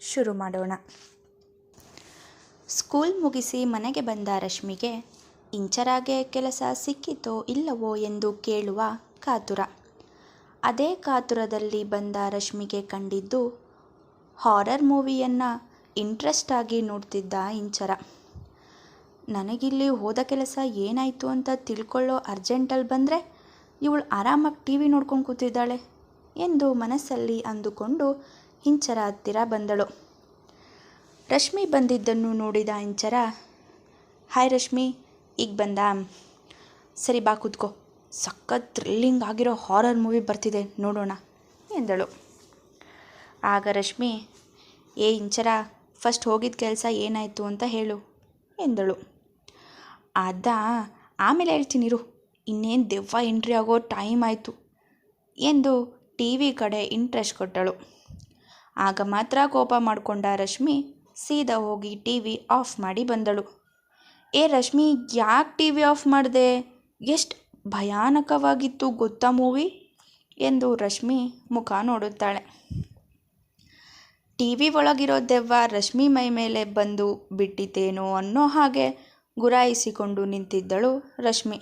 ಶುರು ಮಾಡೋಣ. ಸ್ಕೂಲ್ ಮುಗಿಸಿ ಮನೆಗೆ ಬಂದ ರಶ್ಮಿಗೆ, ಇಂಚರಾಗೆ ಕೆಲಸ ಸಿಕ್ಕಿತೋ ಇಲ್ಲವೋ ಎಂದು ಕೇಳುವ ಕಾತುರ. ಅದೇ ಕಾತುರದಲ್ಲಿ ಬಂದ ರಶ್ಮಿಗೆ ಕಂಡಿದ್ದು, ಹಾರರ್ ಮೂವಿಯನ್ನು ಇಂಟ್ರೆಸ್ಟ್ ಆಗಿ ನೋಡ್ತಿದ್ದ ಇಂಚರ. ನನಗಿಲ್ಲಿ ಹೋದ ಕೆಲಸ ಏನಾಯಿತು ಅಂತ ತಿಳ್ಕೊಳ್ಳೋ ಅರ್ಜೆಂಟಲ್ಲಿ ಬಂದರೆ ಇವಳು ಆರಾಮಾಗಿ ಟಿ ವಿ ನೋಡ್ಕೊಂಡು ಕೂತಿದ್ದಾಳೆ ಎಂದು ಮನಸ್ಸಲ್ಲಿ ಅಂದುಕೊಂಡು ಇಂಚರ ಹತ್ತಿರ ಬಂದಳು. ರಶ್ಮಿ ಬಂದಿದ್ದನ್ನು ನೋಡಿದ ಇಂಚರ, ಹಾಯ್ ರಶ್ಮಿ, ಈಗ ಬಂದ? ಸರಿ ಬಾ ಕೂತ್ಕೋ. ಸಖತ್ ಥ್ರಿಲ್ಲಿಂಗ್ ಆಗಿರೋ ಹಾರರ್ ಮೂವಿ ಬರ್ತಿದೆ, ನೋಡೋಣ, ಎಂದಳು. ಆಗ ರಶ್ಮಿ, ಏ ಇಂಚರ, ಫಸ್ಟ್ ಹೋಗಿದ್ದ ಕೆಲಸ ಏನಾಯಿತು ಅಂತ ಹೇಳು, ಎಂದಳು. ಅದಾ, ಆಮೇಲೆ ಹೇಳ್ತೀನಿರು ಇನ್ನೇನು ದೆವ್ವ ಎಂಟ್ರಿ ಆಗೋ ಟೈಮ್ ಆಯಿತು, ಎಂದು ಟಿ ವಿ ಕಡೆ ಇಂಟ್ರೆಸ್ಟ್ ಕೊಟ್ಟಳು. ಆಗ ಮಾತ್ರ ಕೋಪ ಮಾಡಿಕೊಂಡ ರಶ್ಮಿ ಸೀದಾ ಹೋಗಿ ಟಿ ವಿ ಆಫ್ ಮಾಡಿ ಬಂದಳು. ಏ ರಶ್ಮಿ, ಯಾಕೆ ಟಿ ವಿ ಆಫ್ ಮಾಡಿದೆ? ಎಷ್ಟು ಭಯಾನಕವಾಗಿತ್ತು ಗೊತ್ತಾ ಮೂವಿ? ಎಂದು ರಶ್ಮಿ ಮುಖ ನೋಡುತ್ತಾಳೆ. ಟಿ ವಿ ಒಳಗಿರೋ ದೆವ್ವ ರಶ್ಮಿ ಮೈ ಮೇಲೆ ಬಂದು ಬಿಟ್ಟಿತೇನೋ ಅನ್ನೋ ಹಾಗೆ ಗುರಾಯಿಸಿಕೊಂಡು ನಿಂತಿದ್ದಳು ರಶ್ಮಿ.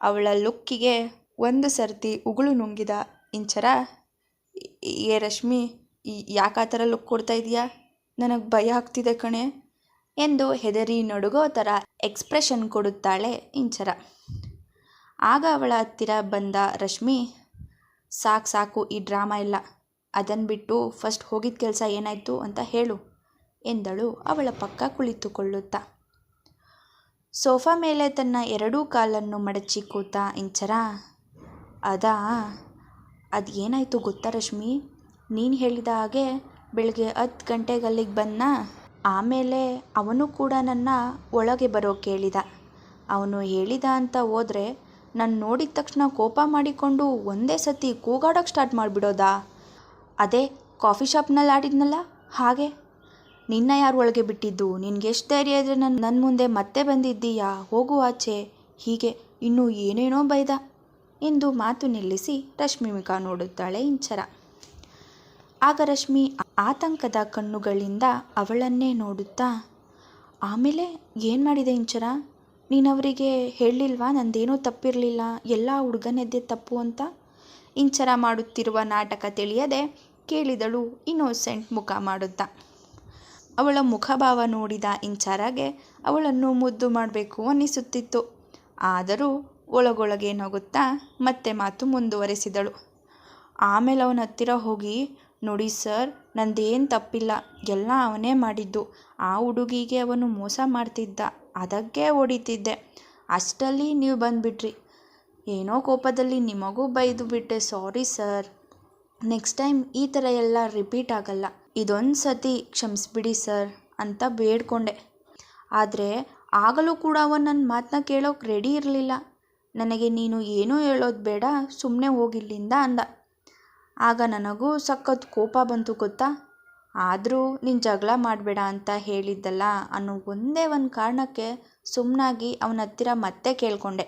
ಅವಳ ಲುಕ್ಕಿಗೆ ಒಂದು ಸರ್ತಿ ಉಗುಳು ನುಂಗಿದ ಇಂಚರ, ಏ ರಶ್ಮಿ ಯಾಕೆ ಆ ಥರ ಲುಕ್ ಕೊಡ್ತಾ ಇದೆಯಾ? ನನಗೆ ಭಯ ಆಗ್ತಿದೆ ಕಣೆ ಎಂದು ಹೆದರಿ ನಡುಗೋ ಥರ ಎಕ್ಸ್ಪ್ರೆಷನ್ ಕೊಡುತ್ತಾಳೆ ಇಂಚರ. ಆಗ ಅವಳ ಹತ್ತಿರ ಬಂದ ರಶ್ಮಿ, ಸಾಕು ಸಾಕು ಈ ಡ್ರಾಮಾ ಇಲ್ಲ ಅದನ್ನು ಬಿಟ್ಟು ಫಸ್ಟ್ ಹೋಗಿದ್ದ ಕೆಲಸ ಏನಾಯಿತು ಅಂತ ಹೇಳು ಎಂದಳು ಅವಳ ಪಕ್ಕ ಕುಳಿತುಕೊಳ್ಳುತ್ತಾ. ಸೋಫಾ ಮೇಲೆ ತನ್ನ ಎರಡೂ ಕಾಲನ್ನು ಮಡಚಿ ಕೂತ ಇಂಚರ, ಅದಾ, ಅದು ಏನಾಯಿತು ಗೊತ್ತಾ ರಶ್ಮಿ? ನೀನು ಹೇಳಿದ ಹಾಗೆ ಬೆಳಗ್ಗೆ ಹತ್ತು ಗಂಟೆಗೆ ಅಲ್ಲಿಗೆ ಬಂದ ಆಮೇಲೆ ಅವನು ಕೂಡ ನನ್ನ ಒಳಗೆ ಬರೋ ಕೇಳಿದ. ಅವನು ಹೇಳಿದ ಅಂತ ಹೋದರೆ ನಾನು ನೋಡಿದ ತಕ್ಷಣ ಕೋಪ ಮಾಡಿಕೊಂಡು ಒಂದೇ ಸತಿ ಕೂಗಾಡೋಕೆ ಸ್ಟಾರ್ಟ್ ಮಾಡಿಬಿಡೋದಾ? ಅದೇ ಕಾಫಿ ಶಾಪ್ನಲ್ಲಿ ಆಡಿದ್ನಲ್ಲ, ಹಾಗೆ? ನಿನ್ನ ಯಾರು ಒಳಗೆ ಬಿಟ್ಟಿದ್ದು? ನಿನಗೆ ಎಷ್ಟು ಧೈರ್ಯ ಇದ್ರೆ ನನ್ನ ನನ್ನ ಮುಂದೆ ಮತ್ತೆ ಬಂದಿದ್ದೀಯಾ? ಹೋಗು ಆಚೆ. ಹೀಗೆ ಇನ್ನೂ ಏನೇನೋ ಬೈದ. ಎಂದು ಮಾತು ನಿಲ್ಲಿಸಿ ರಶ್ಮಿಮಿಕಾ ನೋಡುತ್ತಾಳೆ ಇಂಚರ. ಆಗ ರಶ್ಮಿ ಆತಂಕದ ಕಣ್ಣುಗಳಿಂದ ಅವಳನ್ನೇ ನೋಡುತ್ತಾ, ಆಮೇಲೆ ಏನು ಮಾಡಿದೆ ಇಂಚರ ನೀನವರಿಗೆ ಹೇಳಲಿಲ್ವಾ? ನಂದೇನೂ ತಪ್ಪಿರಲಿಲ್ಲ. ಎಲ್ಲ ಹುಡುಗನದ್ದೇ ತಪ್ಪು ಅಂತ? ಇಂಚರ ಮಾಡುತ್ತಿರುವ ನಾಟಕ ತಿಳಿಯದೆ ಕೇಳಿದಳು ಇನ್ನೋಸೆಂಟ್ ಮುಖ ಮಾಡುತ್ತಾ. ಅವಳ ಮುಖಭಾವ ನೋಡಿದ ಇಂಚಾರಾಗೆ ಅವಳನ್ನು ಮುದ್ದು ಮಾಡಬೇಕು ಅನ್ನಿಸುತ್ತಿತ್ತು. ಆದರೂ ಒಳಗೊಳಗೆ ನಗುತ್ತಾ ಮತ್ತೆ ಮಾತು ಮುಂದುವರೆಸಿದಳು. ಆಮೇಲೆ ಅವನ ಹತ್ತಿರ ಹೋಗಿ ನೋಡಿ ಸರ್, ನಂದೇನು ತಪ್ಪಿಲ್ಲ. ಎಲ್ಲ ಅವನೇ ಮಾಡಿದ್ದು. ಆ ಹುಡುಗಿಗೆ ಅವನು ಮೋಸ ಮಾಡ್ತಿದ್ದ. ಅದಕ್ಕೆ ಹೊಡಿತಿದ್ದೆ. ಅಷ್ಟಲ್ಲಿ ನೀವು ಬಂದುಬಿಟ್ರಿ. ಏನೋ ಕೋಪದಲ್ಲಿ ನಿಮಗೂ ಬೈದು ಬಿಟ್ಟೆ. Sorry sir. ನೆಕ್ಸ್ಟ್ ಟೈಮ್ ಈ ಥರ ಎಲ್ಲ ರಿಪೀಟ್ ಆಗಲ್ಲ. ಇದೊಂದು ಸತಿ ಕ್ಷಮಿಸ್ಬಿಡಿ ಸರ್ ಅಂತ ಬೇಡ್ಕೊಂಡೆ. ಆದರೆ ಆಗಲೂ ಕೂಡ ಅವನು ನನ್ನ ಮಾತನ್ನ ಕೇಳೋಕೆ ರೆಡಿ ಇರಲಿಲ್ಲ. ನನಗೆ ನೀನು ಏನೂ ಹೇಳೋದು ಬೇಡ ಸುಮ್ಮನೆ ಹೋಗಿಲ್ಲಿಂದ ಅಂದ. ಆಗ ನನಗೂ ಸಖತ್ ಕೋಪ ಬಂತು ಗೊತ್ತಾ? ಆದರೂ ನೀನು ಜಗಳ ಮಾಡಬೇಡ ಅಂತ ಹೇಳಿದ್ದಲ್ಲ ಅನ್ನೋ ಒಂದೇ ಒಂದು ಕಾರಣಕ್ಕೆ ಸುಮ್ಮನಾಗಿ ಅವನ ಹತ್ತಿರ ಮತ್ತೆ ಕೇಳಿಕೊಂಡೆ.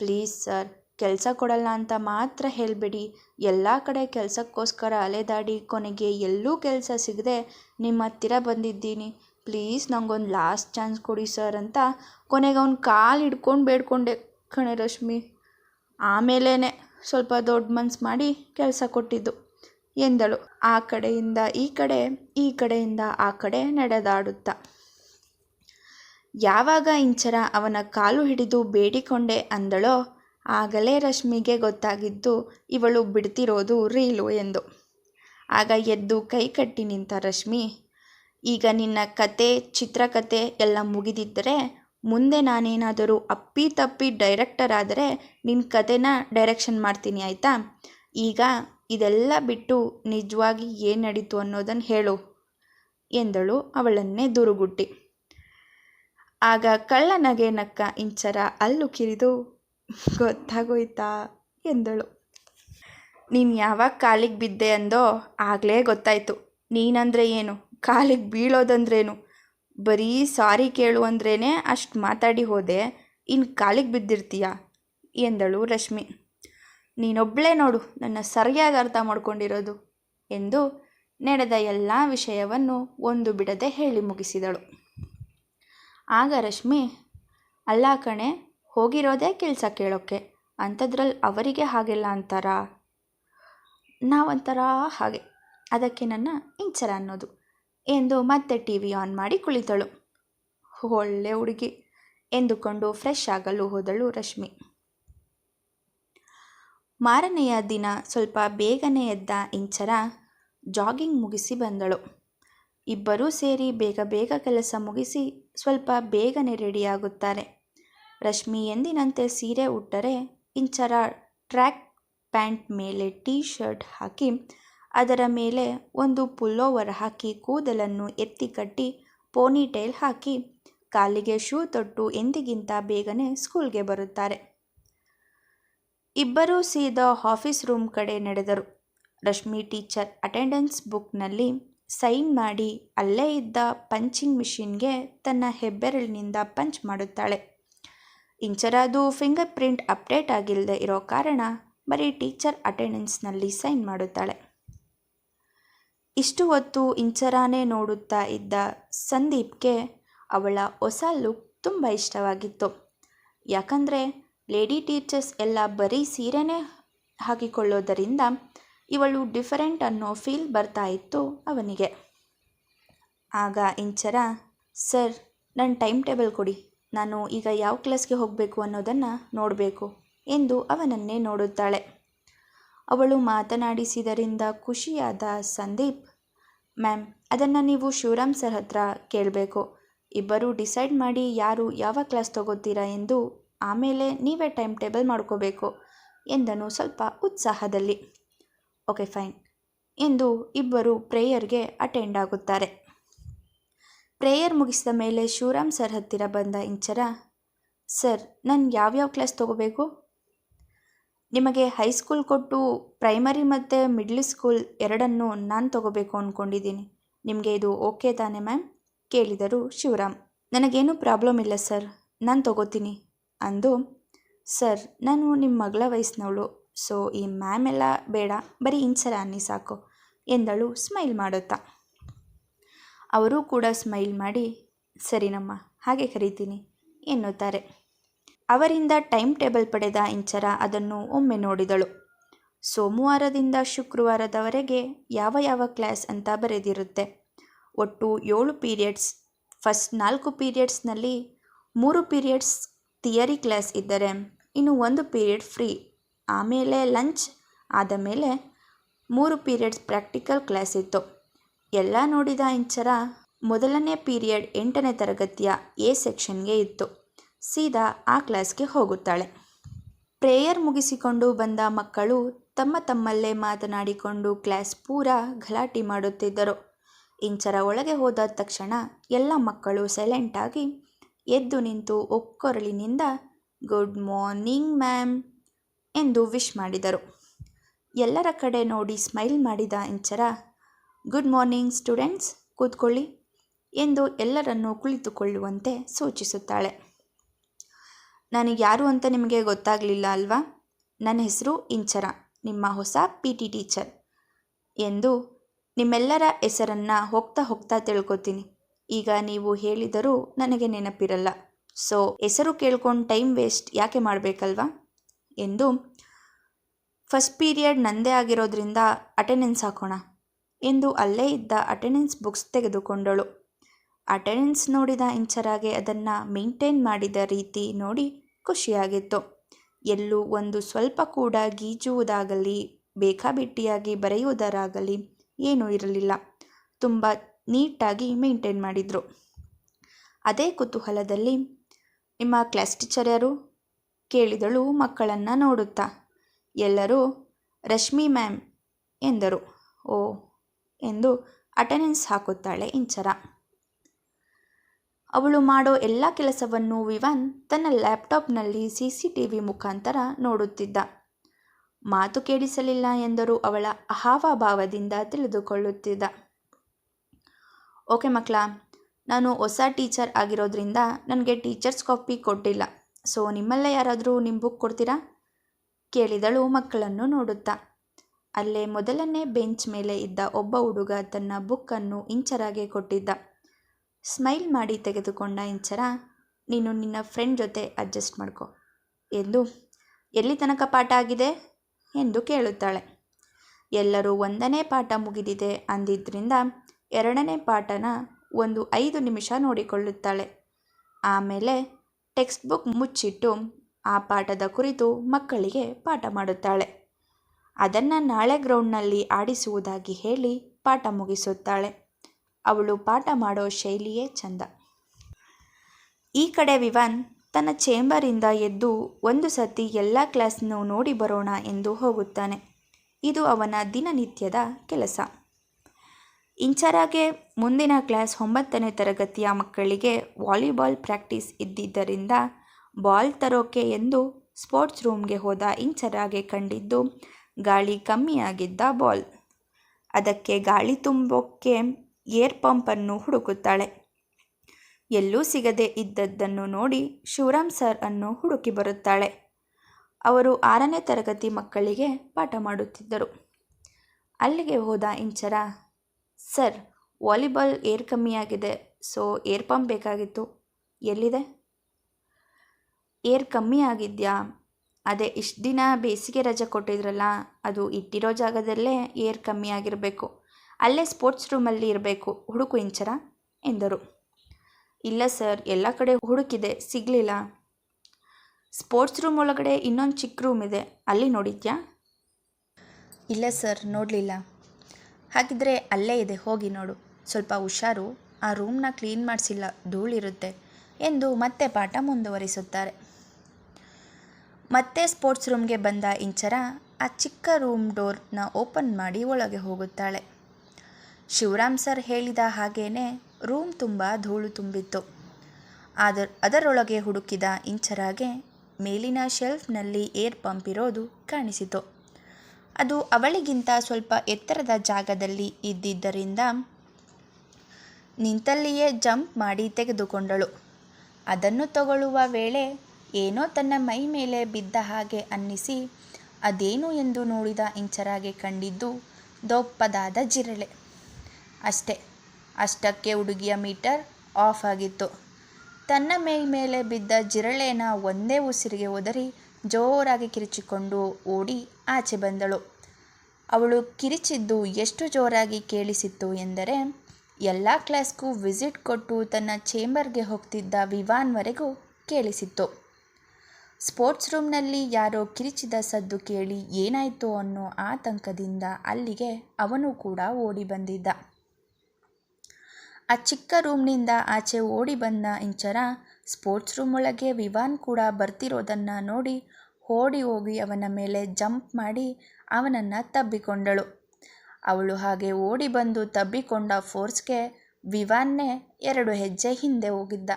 ಪ್ಲೀಸ್ ಸರ್, ಕೆಲಸ ಕೊಡಲ್ಲ ಅಂತ ಮಾತ್ರ ಹೇಳಬೇಡಿ. ಎಲ್ಲ ಕಡೆ ಕೆಲಸಕ್ಕೋಸ್ಕರ ಅಲೆದಾಡಿ ಕೊನೆಗೆ ಎಲ್ಲೂ ಕೆಲಸ ಸಿಗದೆ ನಿಮ್ಮ ಹತ್ತಿರ ಬಂದಿದ್ದೀನಿ. ಪ್ಲೀಸ್ ನಂಗೊಂದು ಲಾಸ್ಟ್ ಚಾನ್ಸ್ ಕೊಡಿ ಸರ್ ಅಂತ ಕೊನೆಗೆ ಅವ್ನು ಕಾಲು ಹಿಡ್ಕೊಂಡು ಬೇಡ್ಕೊಂಡೆ ಕಣೆ ರಶ್ಮಿ. ಆಮೇಲೇ ಸ್ವಲ್ಪ ದೊಡ್ಡ ಮನ್ಸು ಮಾಡಿ ಕೆಲಸ ಕೊಟ್ಟಿದ್ದು, ಎಂದಳು. ಆ ಕಡೆಯಿಂದ ಈ ಕಡೆ, ಈ ಕಡೆಯಿಂದ ಆ ಕಡೆ ನಡೆದಾಡುತ್ತಾ. ಯಾವಾಗ ಇಂಚರ ಅವನ ಕಾಲು ಹಿಡಿದು ಬೇಡಿಕೊಂಡೆ ಅಂದಳೋ, ಆಗಲೇ ರಶ್ಮಿಗೆ ಗೊತ್ತಾಗಿದ್ದು ಇವಳು ಬಿಡ್ತಿರೋದು ರೀಲು ಎಂದು. ಆಗ ಎದ್ದು ಕೈ ಕಟ್ಟಿ ನಿಂತ ರಶ್ಮಿ, ಈಗ ನಿನ್ನ ಕತೆ, ಚಿತ್ರಕತೆ ಎಲ್ಲ ಮುಗಿದಿದ್ದರೆ ಮುಂದೆ ನಾನೇನಾದರೂ ಅಪ್ಪಿ ತಪ್ಪಿ ಡೈರೆಕ್ಟರ್ ಆದರೆ ನಿನ್ನ ಕತೆನ ಡೈರೆಕ್ಷನ್ ಮಾಡ್ತೀನಿ, ಆಯಿತಾ? ಈಗ ಇದೆಲ್ಲ ಬಿಟ್ಟು ನಿಜವಾಗಿ ಏನು ನಡೀತು ಅನ್ನೋದನ್ನು ಹೇಳು, ಎಂದಳು ಅವಳನ್ನೇ ದುರುಗುಟ್ಟಿ. ಆಗ ಕಳ್ಳನಗೆ ನಕ್ಕ ಇಂಚರ ಅಲ್ಲು ಕಿರಿದು, ಗೊತ್ತಾಗೋಯ್ತಾ? ಎಂದಳು. ನೀನು ಯಾವಾಗ ಕಾಲಿಗೆ ಬಿದ್ದೆ ಅಂದೋ ಆಗಲೇ ಗೊತ್ತಾಯಿತು. ನೀನಂದ್ರೆ ಏನು? ಕಾಲಿಗೆ ಬೀಳೋದಂದ್ರೇನು? ಬರೀ ಸಾರಿ ಕೇಳು ಅಂದ್ರೇ ಅಷ್ಟು ಮಾತಾಡಿ ಹೋದೆ. ಇನ್ನು ಕಾಲಿಗೆ ಬಿದ್ದಿರ್ತೀಯ? ಎಂದಳು ರಶ್ಮಿ. ನೀನೊಬ್ಬಳೇ ನೋಡು ನನ್ನ ಸರಿಯಾಗಿ ಅರ್ಥ ಮಾಡ್ಕೊಂಡಿರೋದು ಎಂದು ನಡೆದ ಎಲ್ಲ ವಿಷಯವನ್ನು ಒಂದು ಬಿಡದೆ ಹೇಳಿ ಮುಗಿಸಿದಳು. ಆಗ ರಶ್ಮಿ, ಅಲ್ಲ ಕಣೆ, ಹೋಗಿರೋದೇ ಕೆಲಸ ಕೇಳೋಕ್ಕೆ ಅಂಥದ್ರಲ್ಲಿ ಅವರಿಗೆ ಹಾಗೆಲ್ಲ ಅಂತಾರಾ? ನಾವಂತಾರ ಹಾಗೆ. ಅದಕ್ಕೆ ನನ್ನ ಇಂಚರ ಅನ್ನೋದು. ಎಂದು ಮತ್ತೆ ಟಿ ವಿ ಆನ್ ಮಾಡಿ ಕುಳಿತಳು. ಒಳ್ಳೆ ಹುಡುಗಿ, ಎಂದುಕೊಂಡು ಫ್ರೆಶ್ ಆಗಲು ಹೋದಳು ರಶ್ಮಿ. ಮಾರನೆಯ ದಿನ ಸ್ವಲ್ಪ ಬೇಗನೆ ಎದ್ದ ಇಂಚರ ಜಾಗಿಂಗ್ ಮುಗಿಸಿ ಬಂದಳು. ಇಬ್ಬರೂ ಸೇರಿ ಬೇಗ ಬೇಗ ಕೆಲಸ ಮುಗಿಸಿ ಸ್ವಲ್ಪ ಬೇಗನೆ ರೆಡಿಯಾಗುತ್ತಾರೆ ರಶ್ಮಿ ಎಂದಿನಂತೆ ಸೀರೆ ಉಟ್ಟರೆ ಇಂಚರ ಟ್ರ್ಯಾಕ್ ಪ್ಯಾಂಟ್ ಮೇಲೆ ಟೀ ಶರ್ಟ್ ಹಾಕಿ ಅದರ ಮೇಲೆ ಒಂದು ಪುಲ್ಲೋವರ್ ಹಾಕಿ ಕೂದಲನ್ನು ಎತ್ತಿ ಕಟ್ಟಿ ಪೋನಿಟೈಲ್ ಹಾಕಿ ಕಾಲಿಗೆ ಶೂ ತೊಟ್ಟು ಎಂದಿಗಿಂತ ಬೇಗನೆ ಸ್ಕೂಲ್ಗೆ ಬರುತ್ತಾರೆ. ಇಬ್ಬರೂ ಸೀದಾ ಆಫೀಸ್ ರೂಮ್ ಕಡೆ ನಡೆದರು. ರಶ್ಮಿ ಟೀಚರ್ ಅಟೆಂಡೆನ್ಸ್ ಬುಕ್ನಲ್ಲಿ ಸೈನ್ ಮಾಡಿ ಅಲ್ಲೇ ಇದ್ದ ಪಂಚಿಂಗ್ ಮಿಷಿನ್ಗೆ ತನ್ನ ಹೆಬ್ಬೆರಳಿನಿಂದ ಪಂಚ್ ಮಾಡುತ್ತಾಳೆ. ಇಂಚರಾದು ಫಿಂಗರ್ ಪ್ರಿಂಟ್ ಅಪ್ಡೇಟ್ ಆಗಿಲ್ಲದೆ ಇರೋ ಕಾರಣ ಬರೀ ಟೀಚರ್ ಅಟೆಂಡೆನ್ಸ್ನಲ್ಲಿ ಸೈನ್ ಮಾಡುತ್ತಾಳೆ. ಇಷ್ಟು ಹೊತ್ತು ಇಂಚರಾನೇ ನೋಡುತ್ತಾ ಇದ್ದ ಸಂದೀಪ್ಗೆ ಅವಳ ಹೊಸ ಲುಕ್ ತುಂಬ ಇಷ್ಟವಾಗಿತ್ತು. ಯಾಕಂದರೆ ಲೇಡಿ ಟೀಚರ್ಸ್ ಎಲ್ಲ ಬರೀ ಸೀರೆನೇ ಹಾಕಿಕೊಳ್ಳೋದರಿಂದ ಇವಳು ಡಿಫರೆಂಟ್ ಅನ್ನೋ ಫೀಲ್ ಬರ್ತಾ ಇತ್ತು ಅವನಿಗೆ. ಆಗ ಇಂಚರ, ಸರ್ ನನ್ನ ಟೈಮ್ ಟೇಬಲ್ ಕೊಡಿ. ನಾನು ಈಗ ಯಾವ ಕ್ಲಾಸ್ಗೆ ಹೋಗಬೇಕು ಅನ್ನೋದನ್ನು ನೋಡಬೇಕು ಎಂದು ಅವನನ್ನೇ ನೋಡುತ್ತಾಳೆ. ಅವಳು ಮಾತನಾಡಿಸಿದರಿಂದ ಖುಷಿಯಾದ ಸಂದೀಪ್, ಮ್ಯಾಮ್, ಅದನ್ನು ನೀವು ಶಿವರಾಮ್ ಸರ್ ಹತ್ರ ಕೇಳಬೇಕು. ಇಬ್ಬರು ಡಿಸೈಡ್ ಮಾಡಿ ಯಾರು ಯಾವ ಕ್ಲಾಸ್ ತಗೋತೀರಾ ಎಂದು ಆಮೇಲೆ ನೀವೇ ಟೈಮ್ ಟೇಬಲ್ ಮಾಡ್ಕೋಬೇಕು, ಎಂದನು ಸ್ವಲ್ಪ ಉತ್ಸಾಹದಲ್ಲಿ. ಓಕೆ, ಫೈನ್, ಎಂದು ಇಬ್ಬರು ಪ್ರೇಯರ್ಗೆ ಅಟೆಂಡ್ ಆಗುತ್ತಾರೆ. ಪ್ರೇಯರ್ ಮುಗಿಸಿದ ಮೇಲೆ ಶಿವರಾಮ್ ಸರ್ ಹತ್ತಿರ ಬಂದ ಇಂಚರ, ಸರ್, ನಾನು ಯಾವ್ಯಾವ ಕ್ಲಾಸ್ ತಗೋಬೇಕು? ನಿಮಗೆ ಹೈಸ್ಕೂಲ್ ಕೊಟ್ಟು ಪ್ರೈಮರಿ ಮತ್ತು ಮಿಡ್ಲ್ ಸ್ಕೂಲ್ ಎರಡನ್ನು ನಾನು ತಗೋಬೇಕು ಅಂದ್ಕೊಂಡಿದ್ದೀನಿ ನಿಮಗೆ ಇದು ಓಕೆ ತಾನೇ ಮ್ಯಾಮ್ ಕೇಳಿದರು ಶಿವರಾಮ್. ನನಗೇನು ಪ್ರಾಬ್ಲಮ್ ಇಲ್ಲ ಸರ್ ನಾನು ತಗೋತೀನಿ ಅಂದು ಸರ್ ನಾನು ನಿಮ್ಮ ಮಗಳ ವಯಸ್ಸಿನವಳು. ಸೊ ಈ ಮ್ಯಾಮ್ ಎಲ್ಲ ಬೇಡ. ಬರೀ ಇನ್ಸರ ಅನ್ನಿ ಸಾಕು. ಎಂದಳು ಸ್ಮೈಲ್ ಮಾಡುತ್ತಾ. ಅವರೂ ಕೂಡ ಸ್ಮೈಲ್ ಮಾಡಿ, ಸರಿನಮ್ಮ, ಹಾಗೆ ಕರೀತೀನಿ ಎನ್ನುತ್ತಾರೆ. ಅವರಿಂದ ಟೈಮ್ ಟೇಬಲ್ ಪಡೆದ ಇಂಚರ ಅದನ್ನು ಒಮ್ಮೆ ನೋಡಿದಳು. ಸೋಮವಾರದಿಂದ ಶುಕ್ರವಾರದವರೆಗೆ ಯಾವ ಯಾವ ಕ್ಲಾಸ್ ಅಂತ ಬರೆದಿರುತ್ತೆ. ಒಟ್ಟು ಏಳು ಪೀರಿಯಡ್ಸ್. ಫಸ್ಟ್ ನಾಲ್ಕು ಪೀರಿಯಡ್ಸ್ನಲ್ಲಿ ಮೂರು ಪೀರಿಯಡ್ಸ್ ಥಿಯರಿ ಕ್ಲಾಸ್ ಇದ್ದರೆ ಇನ್ನು ಒಂದು ಪೀರಿಯಡ್ ಫ್ರೀ. ಆಮೇಲೆ ಲಂಚ್ ಆದ ಮೇಲೆ ಮೂರು ಪೀರಿಯಡ್ಸ್ ಪ್ರಾಕ್ಟಿಕಲ್ ಕ್ಲಾಸ್ ಇತ್ತು. ಎಲ್ಲ ನೋಡಿದ ಇಂಚರ ಮೊದಲನೇ ಪೀರಿಯಡ್ ಎಂಟನೇ ತರಗತಿಯ ಎ ಸೆಕ್ಷನ್ಗೆ ಇತ್ತು. ಸೀದಾ ಆ ಕ್ಲಾಸ್ಗೆ ಹೋಗುತ್ತಾಳೆ. ಪ್ರೇಯರ್ ಮುಗಿಸಿಕೊಂಡು ಬಂದ ಮಕ್ಕಳು ತಮ್ಮ ತಮ್ಮಲ್ಲೇ ಮಾತನಾಡಿಕೊಂಡು ಕ್ಲಾಸ್ ಪೂರ ಗಲಾಟೆ ಮಾಡುತ್ತಿದ್ದರು. ಇಂಚರ ಒಳಗೆ ಹೋದ ತಕ್ಷಣ ಎಲ್ಲ ಮಕ್ಕಳು ಸೈಲೆಂಟಾಗಿ ಎದ್ದು ನಿಂತು ಒಕ್ಕೊರಳಿನಿಂದ ಗುಡ್ ಮಾರ್ನಿಂಗ್ ಮ್ಯಾಮ್ ಎಂದು ವಿಶ್ ಮಾಡಿದರು. ಎಲ್ಲರ ಕಡೆ ನೋಡಿ ಸ್ಮೈಲ್ ಮಾಡಿದ ಇಂಚರ ಗುಡ್ ಮಾರ್ನಿಂಗ್ ಸ್ಟೂಡೆಂಟ್ಸ್ ಕೂತ್ಕೊಳ್ಳಿ ಎಂದು ಎಲ್ಲರನ್ನೂ ಕುಳಿತುಕೊಳ್ಳುವಂತೆ ಸೂಚಿಸುತ್ತಾಳೆ. ನನಗೆ ಯಾರು ಅಂತ ನಿಮಗೆ ಗೊತ್ತಾಗಲಿಲ್ಲ ಅಲ್ವಾ? ನನ್ನ ಹೆಸರು ಇಂಚರ, ನಿಮ್ಮ ಹೊಸ ಪಿ ಟಿ ಟೀಚರ್. ಎಂದು ನಿಮ್ಮೆಲ್ಲರ ಹೆಸರನ್ನು ಹೋಗ್ತಾ ಹೋಗ್ತಾ ತಿಳ್ಕೊತೀನಿ. ಈಗ ನೀವು ಹೇಳಿದರೂ ನನಗೆ ನೆನಪಿರಲ್ಲ. ಸೊ, ಹೆಸರು ಕೇಳ್ಕೊಂಡು ಟೈಮ್ ವೇಸ್ಟ್ ಯಾಕೆ ಮಾಡಬೇಕಲ್ವಾ? ಎಂದು ಫಸ್ಟ್ ಪೀರಿಯಡ್ ನಂದೇ ಆಗಿರೋದ್ರಿಂದ ಅಟೆಂಡೆನ್ಸ್ ಹಾಕೋಣ. ಎಂದು ಅಲ್ಲೇ ಇದ್ದ ಅಟೆಂಡೆನ್ಸ್ ಬುಕ್ಸ್ ತೆಗೆದುಕೊಂಡಳು. ಅಟೆಂಡೆನ್ಸ್ ನೋಡಿದ ಇಂಚರಾಗೆ ಅದನ್ನು ಮೇಂಟೈನ್ ಮಾಡಿದ ರೀತಿ ನೋಡಿ ಖುಷಿಯಾಗಿತ್ತು. ಎಲ್ಲೂ ಒಂದು ಸ್ವಲ್ಪ ಕೂಡ ಗೀಜುವುದಾಗಲಿ, ಬೇಕಾಬಿಟ್ಟಿಯಾಗಿ ಬರೆಯುವುದರಾಗಲಿ ಏನೂ ಇರಲಿಲ್ಲ. ತುಂಬ ನೀಟಾಗಿ ಮೇಂಟೈನ್ ಮಾಡಿದರು. ಅದೇ ಕುತೂಹಲದಲ್ಲಿ ನಿಮ್ಮ ಕ್ಲಾಸ್ ಟೀಚರ್ ಯಾರು? ಕೇಳಿದಳು ಮಕ್ಕಳನ್ನು ನೋಡುತ್ತಾ. ಎಲ್ಲರೂ, ರಶ್ಮಿ ಮ್ಯಾಮ್ ಎಂದರು. ಓ ಎಂದು ಅಟೆಂಡೆನ್ಸ್ ಹಾಕುತ್ತಾಳೆ ಇಂಚರ. ಅವಳು ಮಾಡೋ ಎಲ್ಲ ಕೆಲಸವನ್ನು ವಿವನ್ ತನ್ನ ಲ್ಯಾಪ್ಟಾಪ್ನಲ್ಲಿ ಸಿ ಸಿ ಟಿ ವಿ ಮುಖಾಂತರ ನೋಡುತ್ತಿದ್ದ. ಮಾತು ಕೇಳಿಸಲಿಲ್ಲ ಎಂದರೂ ಅವಳ ಅಹಾವಭಾವದಿಂದ ತಿಳಿದುಕೊಳ್ಳುತ್ತಿದ್ದ. ಓಕೆ ಮಕ್ಕಳ, ನಾನು ಹೊಸ ಟೀಚರ್ ಆಗಿರೋದ್ರಿಂದ ನನಗೆ ಟೀಚರ್ಸ್ ಕಾಪಿ ಕೊಟ್ಟಿಲ್ಲ. ಸೊ, ನಿಮ್ಮಲ್ಲೇ ಯಾರಾದರೂ ನಿಮ್ಮ ಬುಕ್ ಕೊಡ್ತೀರಾ? ಕೇಳಿದಳು ಮಕ್ಕಳನ್ನು ನೋಡುತ್ತಾ. ಅಲ್ಲೇ ಮೊದಲನೇ ಬೆಂಚ್ ಮೇಲೆ ಇದ್ದ ಒಬ್ಬ ಹುಡುಗ ತನ್ನ ಬುಕ್ಕನ್ನು ಇಂಚರಾಗೆ ಕೊಟ್ಟಿದ್ದ. ಸ್ಮೈಲ್ ಮಾಡಿ ತೆಗೆದುಕೊಂಡ ಇಂಚರ, ನೀನು ನಿನ್ನ ಫ್ರೆಂಡ್ ಜೊತೆ ಅಡ್ಜಸ್ಟ್ ಮಾಡ್ಕೊ. ಎಂದು, ಎಲ್ಲಿ ತನಕ ಪಾಠ ಆಗಿದೆ? ಎಂದು ಕೇಳುತ್ತಾಳೆ. ಎಲ್ಲರೂ ಒಂದನೇ ಪಾಠ ಮುಗಿದಿದೆ ಅಂದಿದ್ದರಿಂದ ಎರಡನೇ ಪಾಠನ ಒಂದು ಐದು ನಿಮಿಷ ನೋಡಿಕೊಳ್ಳುತ್ತಾಳೆ. ಆಮೇಲೆ ಟೆಕ್ಸ್ಟ್ ಬುಕ್ ಮುಚ್ಚಿಟ್ಟು ಆ ಪಾಠದ ಕುರಿತು ಮಕ್ಕಳಿಗೆ ಪಾಠ ಮಾಡುತ್ತಾಳೆ. ಅದನ್ನು ನಾಳೆ ಗ್ರೌಂಡ್ನಲ್ಲಿ ಆಡಿಸುವುದಾಗಿ ಹೇಳಿ ಪಾಠ ಮುಗಿಸುತ್ತಾಳೆ. ಅವಳು ಪಾಠ ಮಾಡೋ ಶೈಲಿಯೇ ಚಂದ. ಈ ಕಡೆ ವಿವಾನ್ ತನ್ನ ಚೇಂಬರಿಂದ ಎದ್ದು ಒಂದು ಸತಿ ಎಲ್ಲ ಕ್ಲಾಸ್ನು ನೋಡಿ ಬರೋಣ ಎಂದು ಹೋಗುತ್ತಾನೆ. ಇದು ಅವನ ದಿನನಿತ್ಯದ ಕೆಲಸ. ಇಂಚರಾಗೆ ಮುಂದಿನ ಕ್ಲಾಸ್ ಒಂಬತ್ತನೇ ತರಗತಿಯ ಮಕ್ಕಳಿಗೆ ವಾಲಿಬಾಲ್ ಪ್ರಾಕ್ಟೀಸ್ ಇದ್ದಿದ್ದರಿಂದ ಬಾಲ್ ತರೋಕೆ ಎಂದು ಸ್ಪೋರ್ಟ್ಸ್ ರೂಮ್ಗೆ ಹೋದ ಇಂಚರಾಗೆ ಕಂಡಿದ್ದು ಗಾಳಿ ಕಮ್ಮಿಯಾಗಿದ್ದ ಬಾಲ್. ಅದಕ್ಕೆ ಗಾಳಿ ತುಂಬೋಕ್ಕೆ ಏರ್ ಪಂಪನ್ನು ಹುಡುಕುತ್ತಾಳೆ. ಎಲ್ಲೂ ಸಿಗದೆ ಇದ್ದದ್ದನ್ನು ನೋಡಿ ಶಿವರಾಮ್ ಸರ್ ಅನ್ನು ಹುಡುಕಿ ಬರುತ್ತಾಳೆ. ಅವರು ಆರನೇ ತರಗತಿ ಮಕ್ಕಳಿಗೆ ಪಾಠ ಮಾಡುತ್ತಿದ್ದರು. ಅಲ್ಲಿಗೆ ಹೋದ ಇಂಚರ, ಸರ್, ವಾಲಿಬಾಲ್ ಏರ್ ಕಮ್ಮಿಯಾಗಿದೆ, ಸೊ ಏರ್ ಪಂಪ್ ಬೇಕಾಗಿತ್ತು. ಎಲ್ಲಿದೆ? ಏರ್ ಕಮ್ಮಿ ಆಗಿದೆಯಾ ಅದೇ ಇಷ್ಟು ದಿನ ಬೇಸಿಗೆ ರಜೆ ಕೊಟ್ಟಿದ್ರಲ್ಲ, ಅದು ಇಟ್ಟಿರೋ ಜಾಗದಲ್ಲೇ ಏರ್ ಕಮ್ಮಿ ಆಗಿರಬೇಕು ಅಲ್ಲೇ ಸ್ಪೋರ್ಟ್ಸ್ ರೂಮಲ್ಲಿ ಇರಬೇಕು. ಹುಡುಕು ಇಂಚರ ಎಂದರು. ಇಲ್ಲ ಸರ್, ಎಲ್ಲ ಕಡೆ ಹುಡುಕಿದೆ, ಸಿಗಲಿಲ್ಲ. ಸ್ಪೋರ್ಟ್ಸ್ ರೂಮ್ ಒಳಗಡೆ ಇನ್ನೊಂದು ಚಿಕ್ಕ ರೂಮ್ ಇದೆ, ಅಲ್ಲಿ ನೋಡಿದ್ಯಾ? ಇಲ್ಲ ಸರ್, ನೋಡಲಿಲ್ಲ. ಹಾಗಿದ್ರೆ ಅಲ್ಲೇ ಇದೆ, ಹೋಗಿ ನೋಡು. ಸ್ವಲ್ಪ ಹುಷಾರು, ಆ ರೂಮ್ನ ಕ್ಲೀನ್ ಮಾಡಿಸಿಲ್ಲ, ಧೂಳಿರುತ್ತೆ ಎಂದು ಮತ್ತೆ ಪಾಠ ಮುಂದುವರಿಸುತ್ತಾರೆ. ಮತ್ತೆ ಸ್ಪೋರ್ಟ್ಸ್ ರೂಮ್ಗೆ ಬಂದ ಇಂಚರ ಆ ಚಿಕ್ಕ ರೂಮ್ ಡೋರ್ನ ಓಪನ್ ಮಾಡಿ ಒಳಗೆ ಹೋಗುತ್ತಾಳೆ. ಶಿವರಾಮ್ ಸರ್ ಹೇಳಿದ ಹಾಗೇನೆ ರೂಮ್ ತುಂಬ ಧೂಳು ತುಂಬಿತ್ತು. ಆದ, ಅದರೊಳಗೆ ಹುಡುಕಿದ ಇಂಚರಾಗೆ ಮೇಲಿನ ಶೆಲ್ಫ್ನಲ್ಲಿ ಏರ್ ಪಂಪ್ ಇರೋದು ಕಾಣಿಸಿತು. ಅದು ಅವಳಿಗಿಂತ ಸ್ವಲ್ಪ ಎತ್ತರದ ಜಾಗದಲ್ಲಿ ಇದ್ದಿದ್ದರಿಂದ ನಿಂತಲ್ಲಿಯೇ ಜಂಪ್ ಮಾಡಿ ತೆಗೆದುಕೊಂಡಳು. ಅದನ್ನು ತಗೊಳ್ಳುವ ವೇಳೆ ಏನೋ ತನ್ನ ಮೈ ಮೇಲೆ ಬಿದ್ದ ಹಾಗೆ ಅನ್ನಿಸಿ, ಅದೇನು ಎಂದು ನೋಡಿದ ಇಂಚರಾಗೆ ಕಂಡಿದ್ದು ದೊಪ್ಪದಾದ ಜಿರಳೆ. ಅಷ್ಟೇ. ಅಷ್ಟಕ್ಕೆ ಹುಡುಗಿಯ ಮೀಟರ್ ಆಫ್ ಆಗಿತ್ತು. ತನ್ನ ಮೈ ಮೇಲೆ ಬಿದ್ದ ಜಿರಳೆನ ಒಂದೇ ಉಸಿರಿಗೆ ಒದರಿ ಜೋರಾಗಿ ಕಿರಿಚಿಕೊಂಡು ಓಡಿ ಆಚೆ ಬಂದಳು. ಅವಳು ಕಿರಿಚಿದ್ದು ಎಷ್ಟು ಜೋರಾಗಿ ಕೇಳಿಸಿತ್ತು ಎಂದರೆ, ಎಲ್ಲ ಕ್ಲಾಸ್ಗೂ ವಿಸಿಟ್ ಕೊಟ್ಟು ತನ್ನ ಚೇಂಬರ್ಗೆ ಹೋಗ್ತಿದ್ದ ವಿವಾನ್ವರೆಗೂ ಕೇಳಿಸಿತ್ತು. ಸ್ಪೋರ್ಟ್ಸ್ ರೂಮ್ನಲ್ಲಿ ಯಾರೋ ಕಿರಿಚಿದ ಸದ್ದು ಕೇಳಿ ಏನಾಯಿತು ಅನ್ನೋ ಆತಂಕದಿಂದ ಅಲ್ಲಿಗೆ ಅವನು ಕೂಡ ಓಡಿ ಬಂದಿದ್ದ. ಆ ಚಿಕ್ಕ ರೂಮ್ನಿಂದ ಆಚೆ ಓಡಿ ಬಂದ ಇಂಚರ ಸ್ಪೋರ್ಟ್ಸ್ ರೂಮ್ ಒಳಗೆ ವಿವಾನ್ ಕೂಡ ಬರ್ತಿರೋದನ್ನು ನೋಡಿ ಓಡಿ ಹೋಗಿ ಅವನ ಮೇಲೆ ಜಂಪ್ ಮಾಡಿ ಅವನನ್ನು ತಬ್ಬಿಕೊಂಡಳು. ಅವಳು ಹಾಗೆ ಓಡಿ ಬಂದು ತಬ್ಬಿಕೊಂಡ ಫೋರ್ಸ್ಗೆ ವಿವಾನ್ನೇ ಎರಡು ಹೆಜ್ಜೆ ಹಿಂದೆ ಹೋಗಿದ್ದ.